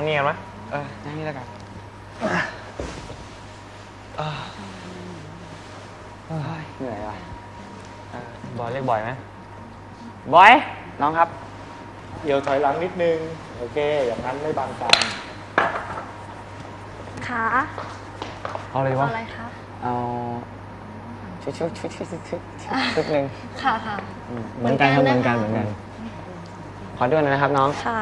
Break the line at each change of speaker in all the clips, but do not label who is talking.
นั่งนี่กันไหม
เออนั่งนี่แล้วกันเอ้ยเหนื่อยว่ะเออบ
อยเรียกบอยไหมบอย
น้องครับ
เดี๋ยวถอยหลังนิดนึง โอเค อย่างนั้นไม่บังกัน
ขา
เอาอะไร
เอา
วะ
อะไรคะ
เอาชุดชุดชุดชุดชุดชุดชุดหนึ่ง
ค่ะค่ะ
อืมเหมือนกันครับ
เห
เห
มื
มื
อ
อนน
กั
กันนเหมือนกัน ขอด้วยนะครับน้อง
ค่ะ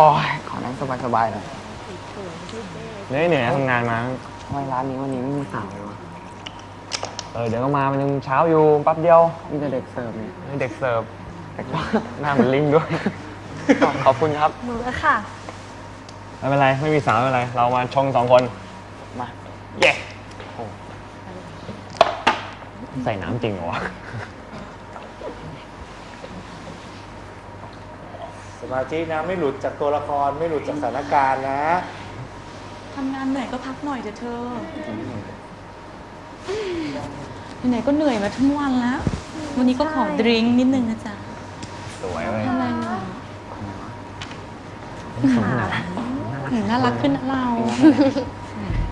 โอ้ยขอนั่งสบายๆหน่อย
เหนื่อยเหนื่อยนะทำงานมา
ทำไมร้านนี้วันนี้ไม่มีสาวเลยวะ
เออเดี๋ยวก็มามันยังเช้าอยู่แป๊บเดียว
มีแต่เด็กเสิร์ฟเนี่ย
นี่เด็กเสิร์ฟแต่ก็หน้าเหมือนลิงด้วย
ขอบคุณครับ
มือค่ะ
ไม่เป็นไร ไม่มีสาวไม่เป็นไร เรามาชงสองคน
มา
เย้ใส่น้ำจริงเหรอวะ
สมาธินะไม่หลุดจากตัวละครไม่หลุดจากสถานการณ์นะ
ทำงานเหนื่อยก็พักหน่อยเถอะเธอไหนๆก็เหนื่อยมาทั้งวันแล้ว วันนี้ก็ขอดริงก์นิดนึงนะจ๊ะ
สวยเลย
ทำอะไรหน่อย
สวยนะ
อืมน่ารักขึ้นนะเรา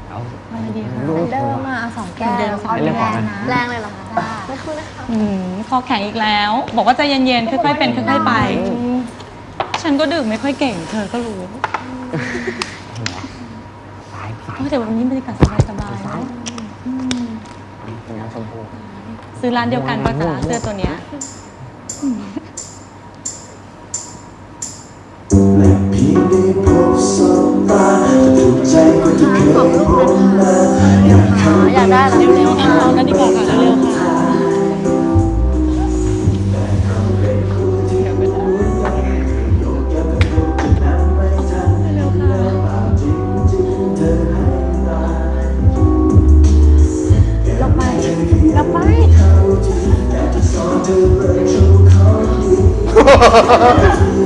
เอา
อะไรดีคะ
เดิมมาเอาสองแก้ว
เดิมสอง
ให้เล่นก่อนนะ
แรงเลยเหรอคะได้ไม่คุยนะคะ
อืมคอแข็งอีกแล้ว บอกว่าใจเย็นๆค่อยๆเป็นค่อยๆไป ฉันก็ดื่มไม่ค่อยเก่ง เธอก็รู้
สายสาย
โอ้แต่วันนี้บรรยากาศสบายๆนะอืม
เป็นน้ำชมพู
ซื้อร้านเดียวกันปะจ๊ะเสื้อตัวเนี้ย
และเพียงได้พบสบตาจะถูกใจคนที่เคยพบมาอยากเข้า
อยากได้แล้วเร็วๆค่ะ
เอากันดีกว่าค่ะเร็วๆค่ะ
How Rachel
come?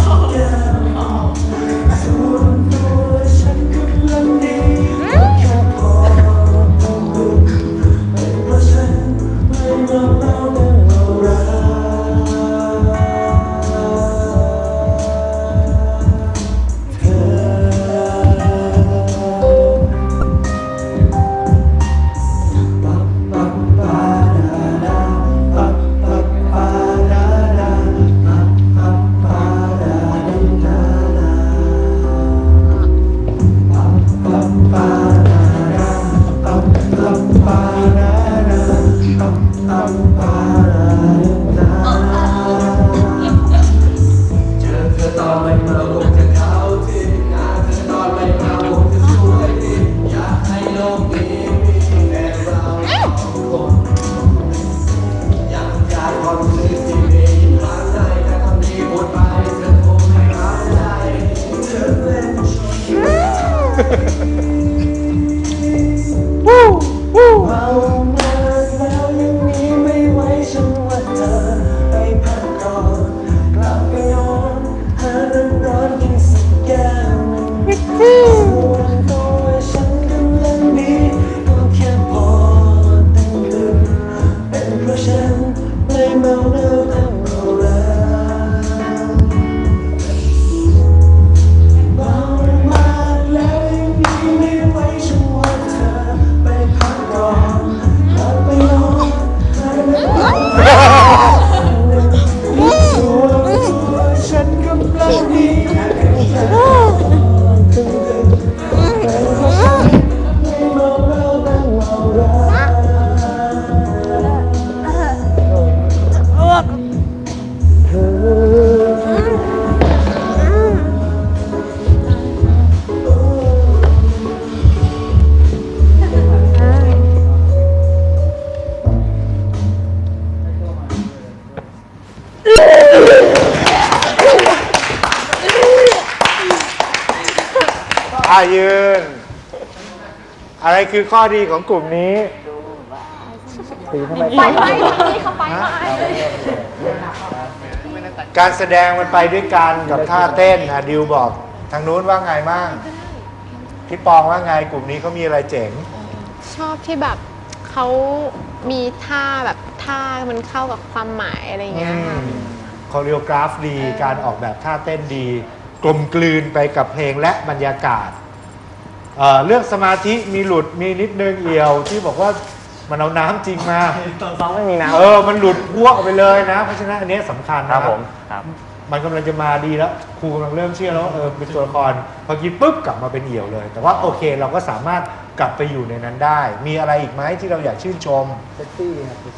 อะยืน อะไรคือข้อดีของกลุ่มนี้ตีทำไม
ไปไปนี่เขาไปไป
การแสดงมันไปด้วยกันกับท่าเต้นอะดิวบอก ทางนู้นว่าไงบ้างพี่ปองว่าไงกลุ่มนี้เขามีอะไรเจ๋ง
ชอบที่แบบเขามีท่าแบบท่ามันเข้ากับความหมายอะไรอย่างเงี้ยค่ะ
คอเรียกราฟดี การออกแบบท่าเต้นดี กลมกลืนไปกับเพลงและบรรยากาศเอ่อเรื่องสมาธิมีหลุดมีนิดนึงเอี่ยวที่บอกว่ามันเอาน้ำจริงมา
ตอนซ้อมไม่มีน้ำ
เออ มันหลุดพวกออกไปเลยนะ เพราะฉะนั้นอันเนี้ยสำคัญ
ครั
นะ
บผมครับ
มันกำลังจะมาดีแล้ว ครูกำลังเริ่มเชื่อแล้วว่าเออเป็นตัวละครพอคิดปุ๊บกลับมาเป็นเอี่ยวเลย แต่ว่าโอเคเราก็สามารถกลับไปอยู่ในนั้นได้ มีอะไรอีกไหมที่เราอยากชื่นชม เซ็กซี่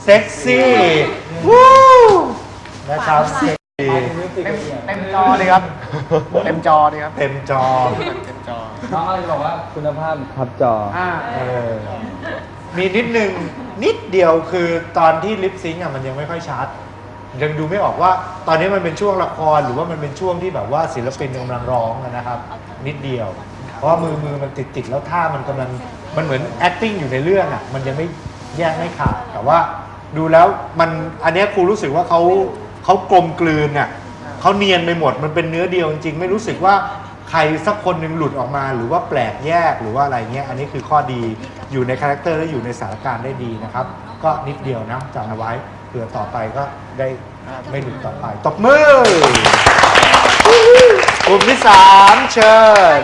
เซ็กซี่วู้นะครับ เซ็กซี่
เต็มจอเลยครับ เต็มจอเลยครับ
เต็มจอ
เต็มจอ
น้องอะไรบอกว่าคุณภาพทับจอ
อ่า
เออมีนิดนึงนิดเดียวคือตอนที่ลิปซิงค์อะมันยังไม่ค่อยชัด ยังดูไม่ออกว่า ตอนนี้มันเป็นช่วงละครหรือว่ามันเป็นช่วงที่แบบว่าศิลปินกำลังร้องนะครับ นิดเดียว เพราะว่ามือมือมันติดติดๆแล้วท่ามันกำลังมันเหมือน acting อยู่ในเรื่องอะมันยังไม่แยกไม่ขาดแต่ว่า ดูแล้วมันอันเนี้ยครูรู้สึกว่าเขา เขากลมกลืนอะเขาเนียนไปหมดมันเป็นเนื้อเดียวจริงๆไม่รู้สึกว่าใครสักคนหนึ่งหลุดออกมา หรือว่าแปลกแยกหรือว่าอะไรเงี้ยอันนี้คือข้อดีอยู่ในคาแรคเตอร์และอยู่ในสถานการณ์ได้ดีนะครับ ก็นิดเดียวนะจำเอาไว้เผื่อต่อไปก็ได้ไม่หลุดต่อไปตบมือ กลุ่มที่สามเชิญ